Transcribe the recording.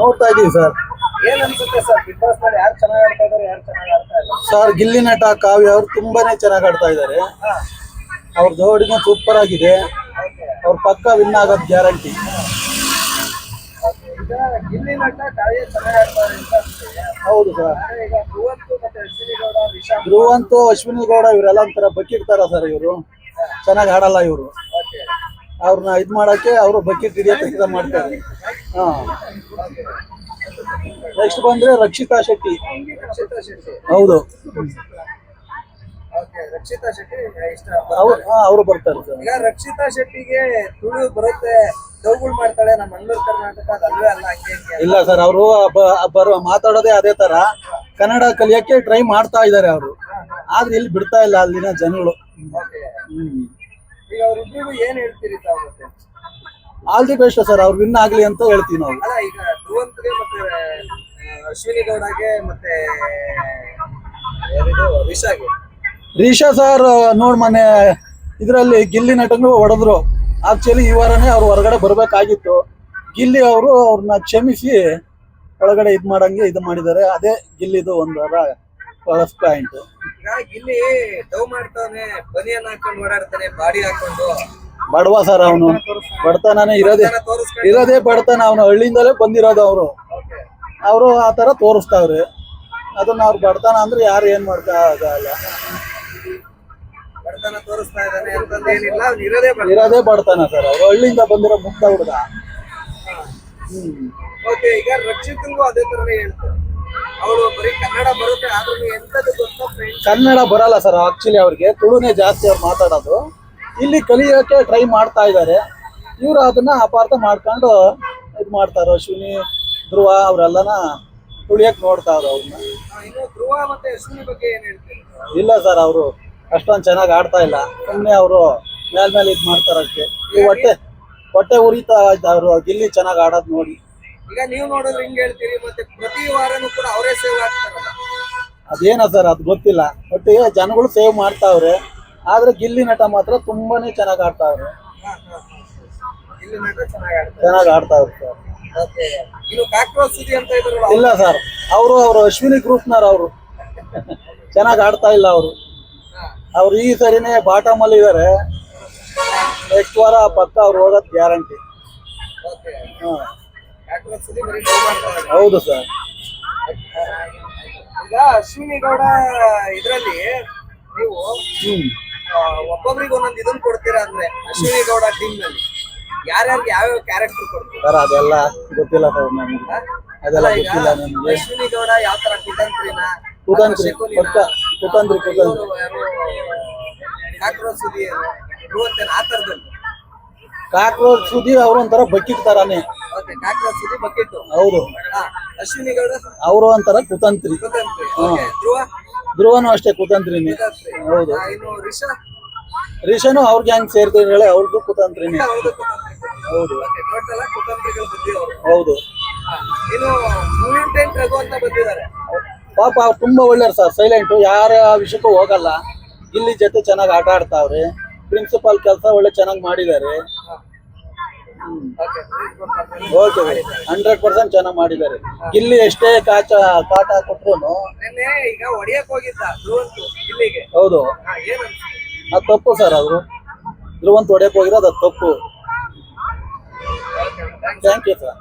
ನೋಡ್ತಾ ಇದೀವಿ ಸರ್. ಏನ್ ಅನ್ಸುತ್ತೆ ಸರ್? ಬಿಗ್ ಬಾಸ್ನಲ್ಲಿ ಯಾರು ಚೆನ್ನಾಗಿ ಆಡ್ತಾ ಇದಾರೆ ಯಾರು ಚೆನ್ನಾಗಿ ಆಡ್ತಾ ಇಲ್ಲ? ಸರ್ ಗಿಲ್ಲಿ ನಟ ಕಾವ್ಯ ಅವ್ರು ತುಂಬಾನೇ ಚೆನ್ನಾಗಿ ಆಡ್ತಾ ಇದ್ದಾರೆ. ಅವ್ರ ಜೋಡಿನೂ ಸೂಪರ್ ಆಗಿದೆ. ಅವ್ರ ಪಕ್ಕ ವಿನ್ ಆಗೋದ್ ಗ್ಯಾರಂಟಿ ಈಗ ಗಿಲ್ಲಿ ನಟ ಕಾವ್ಯ ಚೆನ್ನಾಗಿ ಆಡ್ತಾರೆ ಅಂತ ಅನ್ಸುತ್ತೆ. ಹೌದು ಸರ್. ಆದ್ರೆ ಈಗ ಧ್ರುವಂತು ಮತ್ತೆ ಅಶ್ವಿನಿ ಗೌಡ. ಇವ್ರೆಲ್ಲ ಅಶ್ವಿನಿ ಗೌಡ ಇವರೆಲ್ಲ ಒಂಥರ ಬಕೆಟ್ ತರ ಸರ್ ಇವರು. ಚೆನ್ನಾಗಿ ಆಡಲ್ಲ ಇವರು. ಅವ್ರನ್ನ ಇದ್ ಮಾಡಕ್ಕೆ ಅವರು ಬಕೆಟ್ ಹಿಡಿಯೋ ಕೆಲಸ ಮಾಡ್ತಾರೆ. ಹಾ. ನೆಕ್ಸ್ಟ್ ಬಂದ್ರೆ ರಕ್ಷಿತಾ ಶೆಟ್ಟಿ. ರಕ್ಷಿತಾ ಶೆಟ್ಟಿ. ಹೌದು. ಓಕೆ ರಕ್ಷಿತಾ ಶೆಟ್ಟಿ ಇಷ್ಟ ಅವ್ರು ಅವರು ಬರ್ತಾರೆ ಸರ್. ಈಗ ರಕ್ಷಿತಾ ಶೆಟ್ಟಿಗೆ ತುಳು ಬರುತ್ತೆ ದೌಗುಳ್ ಮಾಡ್ತಾಳೆ ನಮ್ಮ ಮಂಗಳೂರು ಕರ್ನಾಟಕ ಅದು ಅಲ್ವೇ ಅಲ್ಲ ಹಂಗೆ ಹಿಂಗೆ ಇಲ್ಲ ಸರ್ ಅವರು ಬರೋ ಮಾತಾಡೋದೇ ಅದೇ ತರ. ಕನ್ನಡ ಕಲಿಯಕ್ಕೆ ಟ್ರೈ ಮಾಡ್ತಾ ಇದ್ದಾರೆ ಅವರು. ಆದ್ರೆ ಇಲ್ಲಿ ಬಿಡ್ತಾ ಇಲ್ಲ ಅಲ್ಲಿನ ಜನಗಳು. ಓಕೆ. ಈಗ ಅವ್ರಿಬ್ರಿಗೂ ಏನ್ ಹೇಳ್ತೀರಿ ತಾವು ಮತ್ತೆ? ಆಲ್ ದಿ ಬೆಸ್ಟ್ ಸರ್ ಅವ್ರು ವಿನ್ ಆಗಲಿ ಅಂತ ಹೇಳ್ತೀವಿ ನಾವು. ಅಲ್ಲ ಈಗ ಧ್ರುವಂತ್ಗೆ ಮತ್ತೆ ಆ, ಅಶ್ವಿನಿ ಗೌಡಗೆ ಮತ್ತೆ ಯಾರಿದು? ರಿಷಾಗೆ. ರೀಶಾ ಸರ್ ನೋಡ್ ಮೊನ್ನೆ ಇದರಲ್ಲಿ ಗಿಲ್ಲಿ ನಟನು ಹೊಡೆದ್ರು. ಆಕ್ಚುಲಿ ಈ ವಾರನೇ ಅವ್ರು ಹೊರಗಡೆ ಬರಬೇಕಾಗಿತ್ತು. ಗಿಲ್ಲಿ ಅವರು ಅವ್ರನ್ನ ಕ್ಷಮಿಸಿ ಒಳಗಡೆ ಇದ್ ಮಾಡಂಗೆ ಇದು ಮಾಡಿದ್ದಾರೆ. ಅದೇ ಗಿಲ್ಲಿದು ಒಂದು ಪ್ಲಸ್ ಪಾಯಿಂಟ್ ಈಗ ಗಿಲ್ಲಿ ಡೌ ಮಾಡ್ತಾನೆ ಬನಿಯನ್ ಹಾಕೊಂಡು ಓಡಾಡ್ತಾನೆ ಬಾಡಿ ಹಾಕೊಂಡು. ಬಡವ ಸರ್ ಅವನು. ಬಡತನನೇ ಇರೋದೇ ಇರೋದೇ ಬಡತನ. ಅವನು ಹಳ್ಳಿಯಿಂದಲೇ ಬಂದಿರೋದು ಅವರು. ಅವರು ಆ ತರ ತೋರಿಸ್ತಾವ್ರೆ. ಅದನ್ನ ಅವ್ರು ಬಡತನ ಅಂದ್ರೆ ಯಾರು ಏನು ಮಾಡ್ತಾ ಆಗಲ್ಲ ಬಡತನ ತೋರಿಸ್ತಾ ಇದ್ದಾನೆ ಅಂತಂದು ಏನಿಲ್ಲ. ಇರೋದೇ ಬಡ ಇರೋದೇ ಬಡತನ ಸರ್ ಅವ್ರು. ಹಳ್ಳಿಯಿಂದ ಬಂದಿರೋ ಮುಕ್ತ ಹುಡುಗ. ಹ್ಮ್. ಓಕೆ ಈಗ ರಕ್ಷಿತಂಗೂ ಅದೇ ತರನೇ ಹೇಳ್ತಾರೆ. ಅವರು ಬರೀ ಕನ್ನಡ ಬರುತ್ತೆ ಆದ್ರೂ ಎಂತದ್ದು ಗೊತ್ತಾ ಕನ್ನಡ ಬರಲ್ಲ ಸರ್ ಆಕ್ಚುಲಿ ಅವ್ರಿಗೆ. ತುಳುನೇ ಜಾಸ್ತಿ ಅವ್ರು ಮಾತಾಡೋದು. ಇಲ್ಲಿ ಕಲಿಯೋಕೆ ಟ್ರೈ ಮಾಡ್ತಾ ಇದ್ದಾರೆ ಇವರು ಅದನ್ನ ಅಪಾರ್ಥ ಮಾಡ್ಕೊಂಡು ಇದು ಮಾಡ್ತಾರೆ ಅಶ್ವಿನಿ ಧ್ರುವ ಅವರೆಲ್ಲನ ತುಳಿಯಕ್ಕೆ ನೋಡ್ತಾ ಇದ್ರು ಅವ್ರನ್ನ. ಧ್ರುವ ಮತ್ತೆ ಅಶ್ವಿನಿ ಬಗ್ಗೆ ಏನ್ ಹೇಳ್ತೀರಿ? ಇಲ್ಲ ಸರ್ ಅವರು ಅಷ್ಟೊಂದು ಚೆನ್ನಾಗಿ ಆಡ್ತಾ ಇಲ್ಲ. ಸುಮ್ಮನೆ ಅವರು ಮೇಲ್ ಮೇಲೆ ಇದು ಮಾಡ್ತಾರೆ ಈ ಹೊಟ್ಟೆ ಹೊಟ್ಟೆ ಉರಿತಾ ಅವರು. ಗಿಲ್ಲಿ ಚೆನ್ನಾಗಿ ಆಡೋದು ನೋಡಿ. ಈಗ ನೀವು ನೋಡಿದ್ರೆ ಹಿಂಗ್ ಹೇಳ್ತೀರಿ ಮತ್ತೆ ಪ್ರತಿ ವಾರನೂ ಕೂಡ ಅವರೇ ಸೇವ್ ಆಗ್ತಾರಲ್ಲ. ಅದೇನ ಸರ್ ಅದು ಗೊತ್ತಿಲ್ಲ. ಒಟ್ಟಿಗೆ ಜನಗಳು ಸೇವ್ ಮಾಡ್ತಾವ್ರೆ. ಆದ್ರೆ ಗಿಲ್ಲಿ ನಟ ಮಾತ್ರ ತುಂಬಾನೇ ಚೆನ್ನಾಗಿ. ಇಲ್ಲಿ ನಟ ಚೆನ್ನಾಗಿ ಆಡ್ತಾ ಚೆನ್ನಾಗಿ ಆಡ್ತಾವ್ರೆ ಸರ್. ಓಕೆ. ಇನ್ನು ಕಾಕ್ರೋಚ್ ಸುದ್ದಿ ಅಂತ ಇದ್ರಲ್ಲ ಇಲ್ಲ ಸರ್. ಅವರು ಅವರು ಅಶ್ವಿನಿ ಗ್ರೂಪ್ನವ್ರು ಅವರು. ಚೆನ್ನಾಗಿ ಆಡ್ತಾ ಇಲ್ಲ ಅವರು. ಅವ್ರು ಈ ಸರಿನೇ ಬಾಟಮ್ ಅಲ್ಲಿ ಇದಾರೆ. ನೆಕ್ಸ್ಟ್ ವಾರ ಪಕ್ಕ ಅವ್ರು ಹೋಗೋದ್ ಗ್ಯಾರಂಟಿ ಓಕೆ. ಹಾ. ಕಾಕ್ರೋಚ್ ಸುದ್ದಿ ಬರೀ ಮಾಡ್ತಾರೆ ಹೌದು ಸರ್. ಈಗ ಅಶ್ವಿನಿ ಗೌಡ ಇದರಲ್ಲಿ ನೀವು ಒಬ್ಬೊಬ್ರಿಗೆ ಒಂದೊಂದು ಇದನ್ನ ಕೊಡ್ತೀರಾ ಅಂದ್ರೆ ಅಶ್ವಿನಿ ಗೌಡ ಟೀಮ್ನಲ್ಲಿ. ಯಾರ್ಯಾರಿಗೆ ಯಾವ್ಯಾವ ಕ್ಯಾರೆಕ್ಟರ್ ಕೊಡ್ತೀರಾ? ಸರ್ ಅದೆಲ್ಲ ಗೊತ್ತಿಲ್ಲ ಸರ್ ನಮ್ಗೆ. ಅದೆಲ್ಲ ಈಗ ಗೊತ್ತಿಲ್ಲ ನಮ್ಗೆ. ಅಶ್ವಿನಿ ಗೌಡ ಯಾವ ತರ ಕುತಂತ್ರಿನ? ಕುತಂತ್ರಿ ಪಕ್ಕ ಕುತಂತ್ರಿ ಕುತಂತ್ರಿ. ಕಾಕ್ರೋಚ್ ಧ್ರುವಂತೇನ ಆ ತರದಲ್ಲಿ? ಕಾಕ್ರೋಚ್ ಅವ್ರು ಒಂಥರ ಬಕ್ಕಿಟ್ ತರಾನೇ. ಓಕೆ ಕಾಕ್ರೋಚ್ ಸುದ್ದಿ ಬಕೆಟ್ ಹೌದು. ಅಶ್ವಿನಿ ಗೌಡ? ಅವರು ಒಂಥರ ಕುತಂತ್ರಿ. ಕುತಂತ್ರಿ. ಧ್ರುವ? ಧ್ರುವನು ಅಷ್ಟೇ ಕುತಂತ್ರಿನಿ ಕುತಂತ್ರಿ ಹೌದು. ಇನ್ನು ರಿಷಾ ರಿಷನು ಅವ್ರ ಗ್ಯಾಂಗ್ ಸೇರ್ತಿದ್ರೆ ಅವ್ರದ್ದು ಕುತಂತ್ರಿನಿ ಹೌದು. ಹೌದು ಓಕೆ ಟೋಟಲ್ ಕುತಂತ್ರಿಗಳು ಬುದ್ಧಿ ಅವರು. ಹೌದು. ಇನ್ನು ಮೂವಿಂಟೆಂಟ್ ರಘು ಅಂತ ಬಂದಿದ್ದಾರೆ. ಪಾಪ ಅವ್ರು ತುಂಬಾ ಒಳ್ಳೆಯ ಸರ್ ಸೈಲೆಂಟ್ ಯಾರ ವಿಷಯಕ್ಕೂ ಹೋಗಲ್ಲ. ಇಲ್ಲಿ ಜೊತೆ ಚೆನ್ನಾಗಿ ಆಟ ಆಡ್ತಾವ್ರೆ. ಪ್ರಿನ್ಸಿಪಾಲ್ ಕೆಲಸ ಒಳ್ಳೆ ಚೆನ್ನಾಗಿ ಮಾಡಿದ್ದಾರೆ. ಓಕೆ ಹಂಡ್ರೆಡ್ ಪರ್ಸೆಂಟ್ ಚೆನ್ನಾಗಿ ಮಾಡಿದ್ದಾರೆ. ಇಲ್ಲಿ ಎಷ್ಟೇ ಕಾಚ ಕಾಟ ಕೊಟ್ರು ಈಗ ಹೊಡಿಯಕ್ ಹೋಗಿದ್ದ ಇಲ್ಲಿಗೆ. ಹೌದು. ಅದ್ ತಪ್ಪು ಸರ್ ಅವರು ಧ್ರುವಂತ ಹೊಡಿಯಕ್ ಹೋಗಿರೋದು ಅದು ತಪ್ಪು. Thank you sir